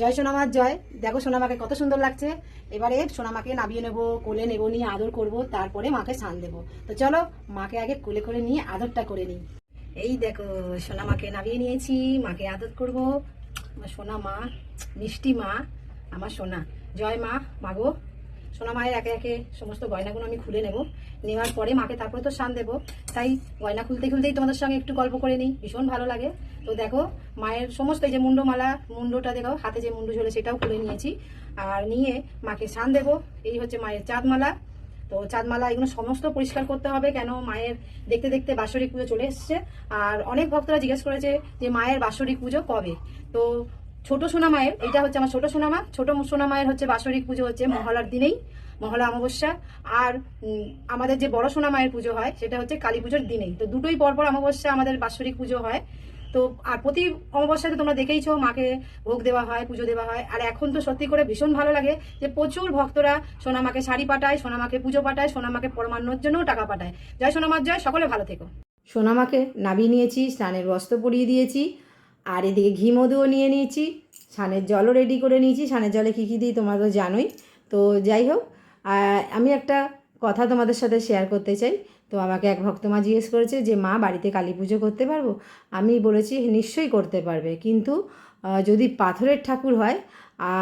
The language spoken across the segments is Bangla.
জয় সোনামার জয়। দেখো সোনামাকে কত সুন্দর লাগছে। এবারে সোনামাকে নাবিয়ে নেব, কোলে নেব, নিয়ে আদর করব, তারপরে মাকে স্নান দেবো। তো চলো, মাকে আগে কোলে করে নিয়ে আদরটা করে নিই। এই দেখো, সোনামাকে নাবিয়ে নিয়েছি, মাকে আদর করব। সোনা মা, মিষ্টি মা, আমার সোনা। জয় মা, মাগো। সোনা মায়ের একে একে সমস্ত গয়নাগুলো আমি খুলে নেব। নেওয়ার পরে মাকে তারপরে তো স্নান দেবো। তাই গয়না খুলতে খুলতেই তোমাদের সঙ্গে একটু গল্প করে নিই। ভীষণ ভালো লাগে। তো দেখো, মায়ের সমস্ত এই যে মুন্ডমালা, মুন্ডটা দেখো, হাতে যে মুন্ডু ঝোলে সেটাও খুলে নিয়েছি। আর নিয়ে মাকে স্নান দেবো। এই হচ্ছে মায়ের চাঁদমালা। তো চাঁদমালা এগুলো সমস্ত পরিষ্কার করতে হবে কেন? মায়ের দেখতে দেখতে বাৎসরিক পুজো চলে এসছে। আর অনেক ভক্তরা জিজ্ঞেস করেছে যে মায়ের বাৎসরিক পুজো কবে? তো ছোট সোনা মায়ের এটা হচ্ছে আমার ছোট সোনা মা। ছোট সোনা মায়ের হচ্ছে বাৎসরিক পুজো হচ্ছে মহলার দিনেই, মহলা অমাবস্যা। আর আমাদের যে বড় সোনা মায়ের পুজো হয়, সেটা হচ্ছে কালী পুজোর দিনেই। তো দুটোই পরপর অমাবস্যা আমাদের বাৎসরিক পুজো হয়। তো, আর প্রতি অমাবস্যাতে তোমরা দেখেইছো, মাকে ভোগ দেওয়া হয়, পুজো দেওয়া হয়। আর এখন তো সত্যি করে ভীষণ ভালো লাগে যে প্রচুর ভক্তরা সোনামাকে শাড়ি পাঠায় সোনামাকে পুজো পাঠায় সোনামাকে পরমান্নর জন্যও টাকা পাঠায়। জয় সোনামার জয়, সকলে ভালো থেকো। সোনামাকে নাবিয়ে নিয়েছি, স্নানের বস্ত্র পরিয়ে দিয়েছি। আর এদিকে ঘি মধুও নিয়ে নিয়েছি। সানের জলও রেডি করে নিয়েছি। সানের জলে কী কী দিই তোমরা তো জানোই। তো যাই হোক আমি একটা কথা তোমাদের সাথে শেয়ার করতে চাই। তো আমাকে এক ভক্তমা জিজ্ঞেস করেছে যে, মা, বাড়িতে কালী পুজো করতে পারব? আমি বলেছি নিশ্চয়ই করতে পারবে। কিন্তু যদি পাথরের ঠাকুর হয়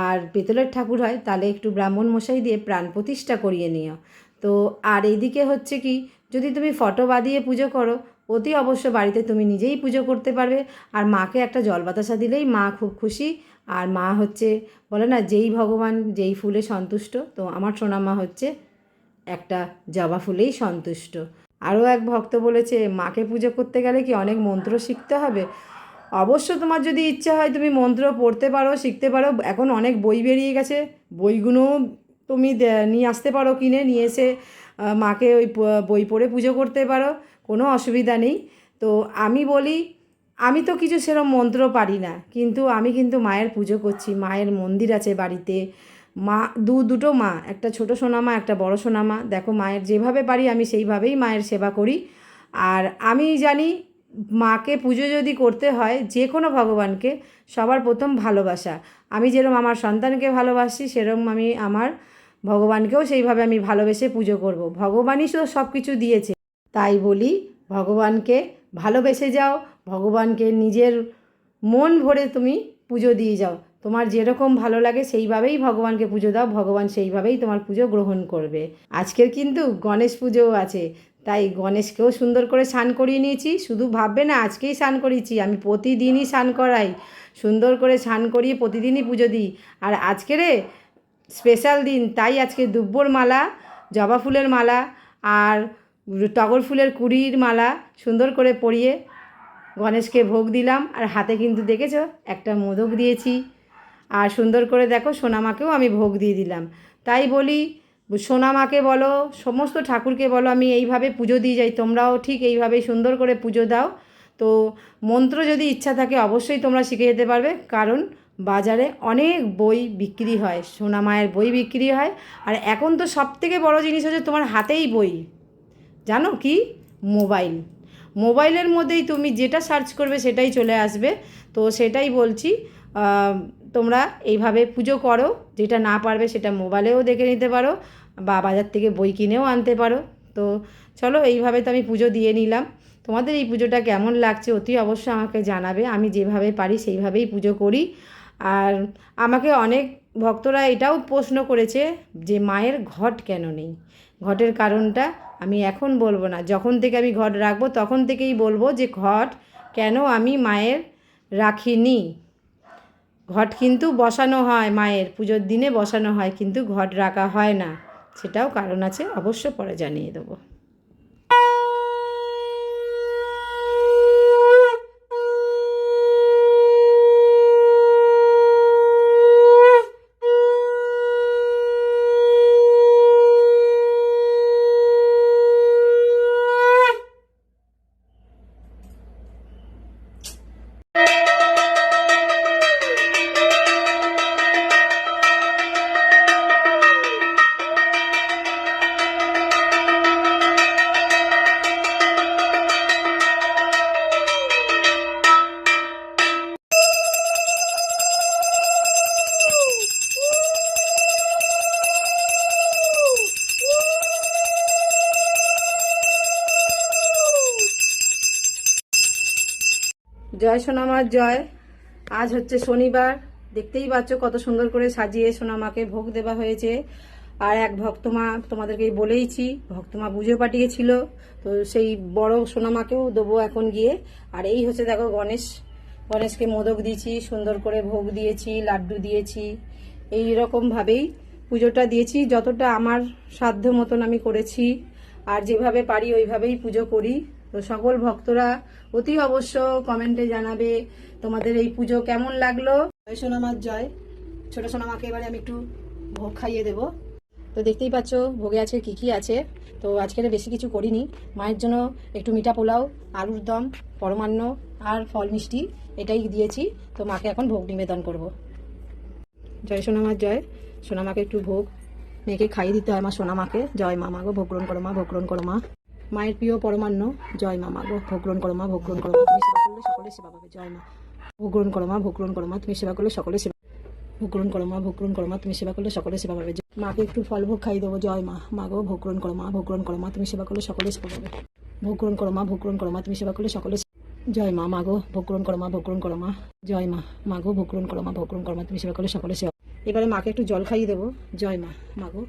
আর পেতলের ঠাকুর হয়, তাহলে একটু ব্রাহ্মণ মশাই দিয়ে প্রাণ প্রতিষ্ঠা করিয়ে নিও। তো আর এইদিকে হচ্ছে কি, যদি তুমি ফটো বাঁধিয়ে পুজো করো অতি অবশ্য বাড়িতে তুমি নিজেই পুজো করতে পারবে। আর মাকে একটা জল বাতাসা দিলেই মা খুব খুশি। আর মা হচ্ছে, বলে না, যেই ভগবান, যেই ফুলে সন্তুষ্ট। তো আমার সোনামা হচ্ছে একটা জবা ফুলেই সন্তুষ্ট। আরও এক ভক্ত বলেছে, মাকে পুজো করতে গেলে কি অনেক মন্ত্র শিখতে হবে? অবশ্য তোমার যদি ইচ্ছা হয় তুমি মন্ত্র পড়তে পারো, শিখতে পারো। এখন অনেক বই বেরিয়ে গেছে। বইগুলো তুমি নিয়ে আসতে পারো কিনে, নিয়ে এসে মাকে ওই বই পড়ে পুজো করতে পারো। কোনো অসুবিধা নেই। তো আমি বলি, আমি তো কিছু সেরকম মন্ত্র পারি না, কিন্তু আমি কিন্তু মায়ের পুজো করছি, মায়ের মন্দির আছে বাড়িতে। মা, দু দুটো মা, একটা ছোট সোনামা, একটা বড় সোনামা। দেখো মায়ের যেভাবে পারি আমি সেইভাবেই মায়ের সেবা করি। আর আমি জানি, মাকে পুজো যদি করতে হয় যে কোনো ভগবানকে, সবার প্রথম ভালোবাসা। আমি যেরকম আমার সন্তানকে ভালোবাসি সেরকম আমি আমার ভগবানকেও সেইভাবে আমি ভালোবেসে পুজো করব। ভগবানই তো সব কিছু দিয়েছে। তাই বলি, ভগবানকে ভালোবেসে যাও, ভগবানকে নিজের মন ভরে তুমি পুজো দিয়ে যাও। তোমার যেরকম ভালো লাগে সেইভাবেই ভগবানকে পুজো দাও, ভগবান সেইভাবেই তোমার পুজো গ্রহণ করবে। আজকের কিন্তু গণেশ পুজোও আছে, তাই গণেশকেও সুন্দর করে স্নান করিয়ে নিয়েছি। শুধু ভাববে না, আজকেই স্নান করিয়েছি, আমি প্রতিদিনই স্নান করাই। সুন্দর করে স্নান করিয়ে প্রতিদিনই পুজো দিই। আর আজকেরে স্পেশাল দিন, তাই আজকে দুব্বর মালা, জবা ফুলের মালা, আর টগর ফুলের কুড়ির মালা সুন্দর করে পরিয়ে গণেশকে ভোগ দিলাম। আর হাতে কিন্তু দেখেছ, একটা মোদক দিয়েছি। আর সুন্দর করে দেখো, সোনামাকেও আমি ভোগ দিয়ে দিলাম। তাই বলি, সোনামাকে বলো, সমস্ত ঠাকুরকে বলো, আমি এইভাবে পুজো দিয়ে যাই। তোমরাও ঠিক এইভাবে সুন্দর করে পুজো দাও। তো মন্ত্র যদি ইচ্ছা থাকে, অবশ্যই তোমরা শিখে যেতে পারবে। কারণ বাজারে অনেক বই বিক্রি হয় সোনা মায়ের বই বিক্রি হয়। আর এখন তো সব থেকে বড়ো জিনিস হচ্ছে তোমার হাতেই বই। জানো কি? মোবাইল। মোবাইলের মধ্যেই তুমি যেটা সার্চ করবে সেটাই চলে আসবে। তো সেটাই বলছি তোমরা এইভাবে পুজো করো, যেটা না পারবে সেটা মোবাইলেও দেখে নিতে পারো বা বাজার থেকে বই কিনেও আনতে পারো। তো চলো, এইভাবে তো আমি পুজো দিয়ে নিলাম। তোমাদের এই পুজোটা কেমন লাগছে অতি অবশ্যই আমাকে জানাবে। আমি যেভাবে পারি সেইভাবেই পুজো করি। আর আমাকে অনেক ভক্তরা এটাও প্রশ্ন করেছে যে, মায়ের ঘট কেন নেই? ঘটের কারণটা আমি এখন বলব না। যখন থেকে আমি ঘট রাখব, তখন থেকেই বলব যে ঘট কেন আমি মায়ের রাখিনি। ঘট কিন্তু বসানো হয় মায়ের, পুজোর দিনে বসানো হয়, কিন্তু ঘট রাখা হয় না। সেটাও কারণ আছে, অবশ্য পরে জানিয়ে দেবো। জয় সোনামার জয়। আজ হচ্ছে শনিবার। দেখতেই পাচ্ছ কত সুন্দর করে সাজিয়ে সোনামাকে ভোগ দেওয়া হয়েছে। আর এক ভক্তমা তোমাদেরকে বলেইছি ভক্তমা পুজো পাঠিয়েছিল, তো সেই বড় সোনামাকেও দেবো এখন গিয়ে। আর এই হচ্ছে দেখো গণেশ। গণেশকে মোদক দিয়েছি, সুন্দর করে ভোগ দিয়েছি, লাড্ডু দিয়েছি। এই রকম ভাবেই পুজোটা দিয়েছি, যতটা আমার সাধ্য মতন আমি করেছি। আর যেভাবে পারি ওইভাবেই পুজো করি। তো সকল ভক্তরা অতি অবশ্য কমেন্টে জানাবে তোমাদের এই পুজো কেমন লাগল। জয় সোনামার জয়। ছোট সোনামাকে এবারে আমি একটু ভোগ খাইয়ে দেবো। তো দেখতেই পাচ্ছ, ভোগে আছে কি কি আছে। তো আজকের বেশি কিছু করিনি। মায়ের জন্য একটু মিঠা পোলাও, আলুর দম, পরমান্ন আর ফল মিষ্টি এটাই দিয়েছি। তো মাকে এখন ভোগ নিবেদন করব। জয় সোনামার জয়। সোনামাকে একটু ভোগ মেয়েকে খাইয়ে দিতে হয় আমার সোনামাকে। জয় মা মাগো ভোগ গ্রহণ করো মা, ভোগ গ্রহণ করো মা। মায়ের প্রিয় পরমান্ন জয় মা মাগো ভোগ গ্রহণ করো মা ভোগ গ্রহণ করো মা তুমি সেবা করলে সকলে সেবা পাবে জয় মা ভোগ গ্রহণ করো মা ভোগ গ্রহণ করো মা তুমি সেবা করলে সকলে সেবা ভোগ করো মা ভোগ গ্রহণ করো মা তুমি সেবা করলে সকলে সেবা পাবে মাকে একটু ফল ভোগ খাইয়ে দেবো জয় মা মাগো ভোগ গ্রহণ করো মা ভোগ গ্রহণ করো মা তুমি সেবা করলে সকলে সেবা পাবে ভোগ করো মা ভোগ গ্রহণ করো মা তুমি সেবা করলে সকলে জয় মা মাগো ভোগ গ্রহণ করো মা ভোগ গ্রহণ করো মা জয় মা মাগো ভোগ গ্রহণ করো মা ভোগ গ্রহণ করো মা তুমি সেবা করলে সকলে সেবা এবারে মাকে একটু জল খাইয়ে দেবো জয় মা মাগো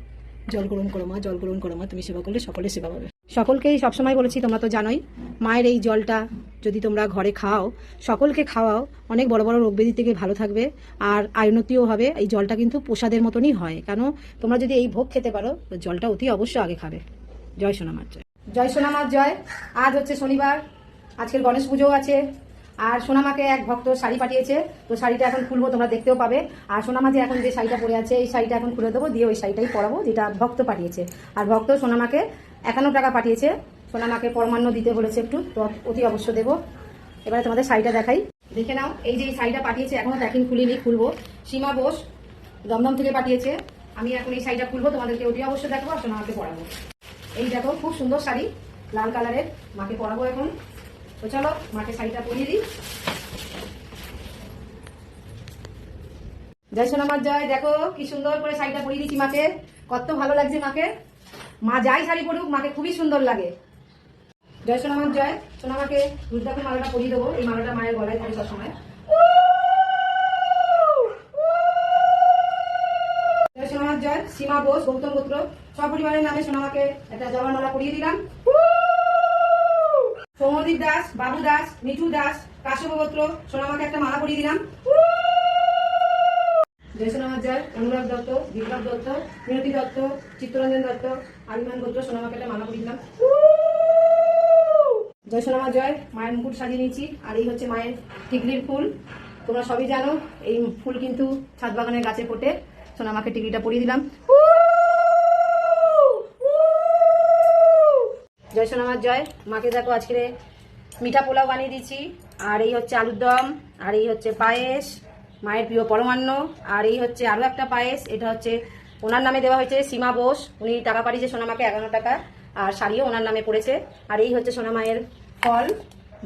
জল গ্রহণ করো মা জল গ্রহণ করো মা তুমি সেবা করলে সকলে সেবা পাবে সকলকেই সবসময় বলেছি, তোমরা তো জানোই, মায়ের এই জলটা যদি তোমরা ঘরে খাও, সকলকে খাওয়াও, অনেক বড় বড় রোগ ব্যাধি থেকে ভালো থাকবে, আর আয়নতিও হবে, এই জলটা কিন্তু প্রসাদের মতনই হয়, কেন তোমরা যদি এই ভোগ খেতে পারো জলটা অতি অবশ্যই আগে খাবে। জয় সোনামার জয়। জয় সোনামার জয়। আজ হচ্ছে শনিবার, আজকের গণেশ পুজোও আছে, আর সোনামাকে এক ভক্ত শাড়ি পাঠিয়েছে, তো শাড়িটা এখন খুলবো, তোমরা দেখতেও পাবে। আর সোনামা যে এখন যে শাড়িটা পরে আছে, এই শাড়িটা এখন খুলে দেবো, দিয়ে ওই শাড়িটাই পরাবো, যেটা ভক্ত পাঠিয়েছে। আর ভক্ত সোনামাকে একান্ন টাকা পাঠিয়েছে। সোনামাকে পরমান্ন দিতে বলেছে একটু, তো অতি অবশ্য দেবো। এবারে তোমাদের শাড়িটা দেখাই। দেখে নাও, এই যে এই শাড়িটা পাঠিয়েছে, এখনও প্যাকিং খুলিনি, খুলবো। সীমা বোস দমদম থেকে পাঠিয়েছে। আমি এখন এই শাড়িটা খুলবো, তোমাদেরকে অতি অবশ্য দেখাবো আর সোনামাকে পরাবো। এই দেখো, খুব সুন্দর শাড়ি, লাল কালারের। মাকে পরাবো এখন। তো চলো, মাকে শাড়িটা পরিয়ে দিই। জয় সোনামার জয়। দেখো, কি সুন্দর করে শাড়িটা পরিয়ে দিচ্ছি মাকে। কত ভালো লাগছে মাকে। মা যাই শাড়ি পরুক, মাকে খুবই সুন্দর লাগে। জয় সোনামার জয় সোনামাকে রুদ্রাকে মালাটা পরিয়ে দেবো। এই মালাটা মায়ের গলায় থাকে সবসময়। জয় সোনামার জয় সীমা বোস, গৌতম গোত্র সপরিবারের নামে সোনামাকে একটা জবার মালা পরিয়ে দিলাম। সৌমদীপ দাস, বাবু দাস, মিঠু দাস কাশ্যপ গোত্র সোনামাকে একটা মালা পরিয়ে দিলাম। জয় সোনামার জয় অনুরাগ দত্ত, বিপ্লব দত্ত, মিনতি দত্ত, চিত্তরঞ্জন দত্ত আলিমান গোত্র সোনামাকে একটা মালা দিলাম জয় জয়, মায়ের মুকুট সাজিয়ে নিয়েছি, আর এই হচ্ছে মায়ের টিকলির ফুল। তোমরা সবই জানো, এই ফুল কিন্তু ছাদ বাগানের গাছে ফোটে। সোনামাকে টিকলিটা পরিয়ে দিলাম। জয় সোনামার জয়, মাকে দেখো আজকে মিঠা পোলাও বানিয়ে দিয়েছি। আর এই হচ্ছে আলুর দম, আর এই হচ্ছে পায়েস। মায়ের প্রিয় পরমান্ন। আর এই হচ্ছে আরও একটা পায়েস, এটা হচ্ছে ওনার নামে দেওয়া হয়েছে সীমা বোস। উনি টাকা পাঠিয়েছে সোনামাকে এগারো টাকা, আর শাড়িও ওনার নামে পড়েছে। আর এই হচ্ছে সোনামায়ের ফল,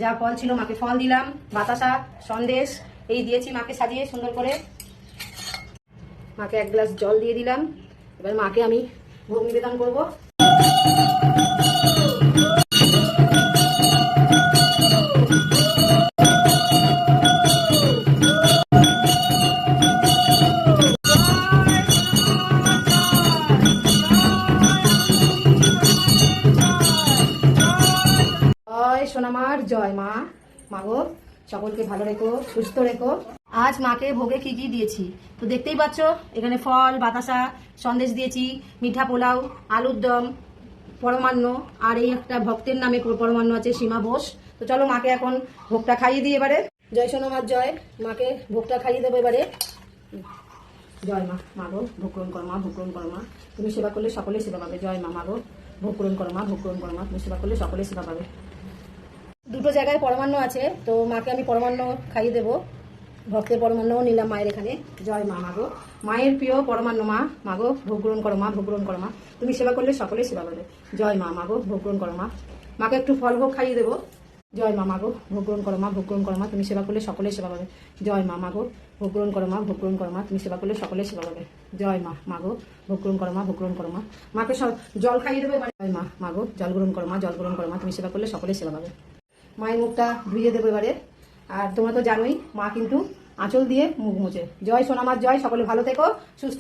যা ফল ছিল মাকে ফল দিলাম, বাতাসা, সন্দেশ, এই দিয়েছি মাকে সাজিয়ে সুন্দর করে। মাকে এক গ্লাস জল দিয়ে দিলাম। এবার মাকে আমি ভোগ নিবেদন করব। সোনামার জয় মা। মাগো সকলকে ভালো রেখো, সুস্থ রেখো। আজ মাকে ভোগে কি কি দিয়েছি? তো দেখতেই পাচ্ছ, এখানে ফল, বাতাসা, সন্দেশ দিয়েছি, মিঠা পোলাও, আলুর দম, পরমান্ন, আর এই একটা ভক্তের নামে পরমান্ন আছে সীমা বোস। তো চলো মাকে এখন ভোগটা খাইয়ে দিই এবারে। জয় সোনামার জয়। মাকে ভোগটা খাইয়ে দেবো এবারে। জয় মা মাগো ভোগ্রহণ করো মা ভোগ্রহণ করো মা। তুমি সেবা করলে সকলে সেবা পাবে। জয় মা মাগো ভোগ্রহণ করো মা ভোগ্রহণ করো মা। তুমি সেবা করলে সকলে সেবা পাবে। দুটো জায়গায় পরমান্ন আছে তো মাকে আমি পরমান্ন খাইয়ে দেবো ভক্তের পরমান্নও নিলাম মায়ের এখানে জয় মা মাগো মায়ের প্রিয় পরমান্ন মা মাগো ভোগ গ্রহণ করো মা ভোগ গ্রহণ করো মা তুমি সেবা করলে সকলে সেবা পাবে জয় মা মাগো ভোগ গ্রহণ করো মা মাকে একটু ফল ভোগ খাইয়ে দেবো জয় মা মাগো ভোগ গ্রহণ করো মা ভোগ গ্রহণ করো মা তুমি সেবা করলে সকলে সেবা পাবে জয় মা মাগো ভোগ গ্রহণ করো মা ভোগ গ্রহণ করো মা তুমি সেবা করলে সকলে সেবা পাবে জয় মা মাগো ভোগ গ্রহণ করো মা ভোগ গ্রহণ করো মা মাকে জল খাইয়ে দেবো জয় মা মাগো জল গ্রহণ করো মা জল গ্রহণ করো মা তুমি সেবা করলে সকলে সেবা পাবে মায়ের মুখটা ধুয়ে দেবো এবারে। আর তোমরা তো জানোই, মা কিন্তু আঁচল দিয়ে মুখ মুছে। জয় সোনামার জয়, সকলে ভালো থেকো, সুস্থ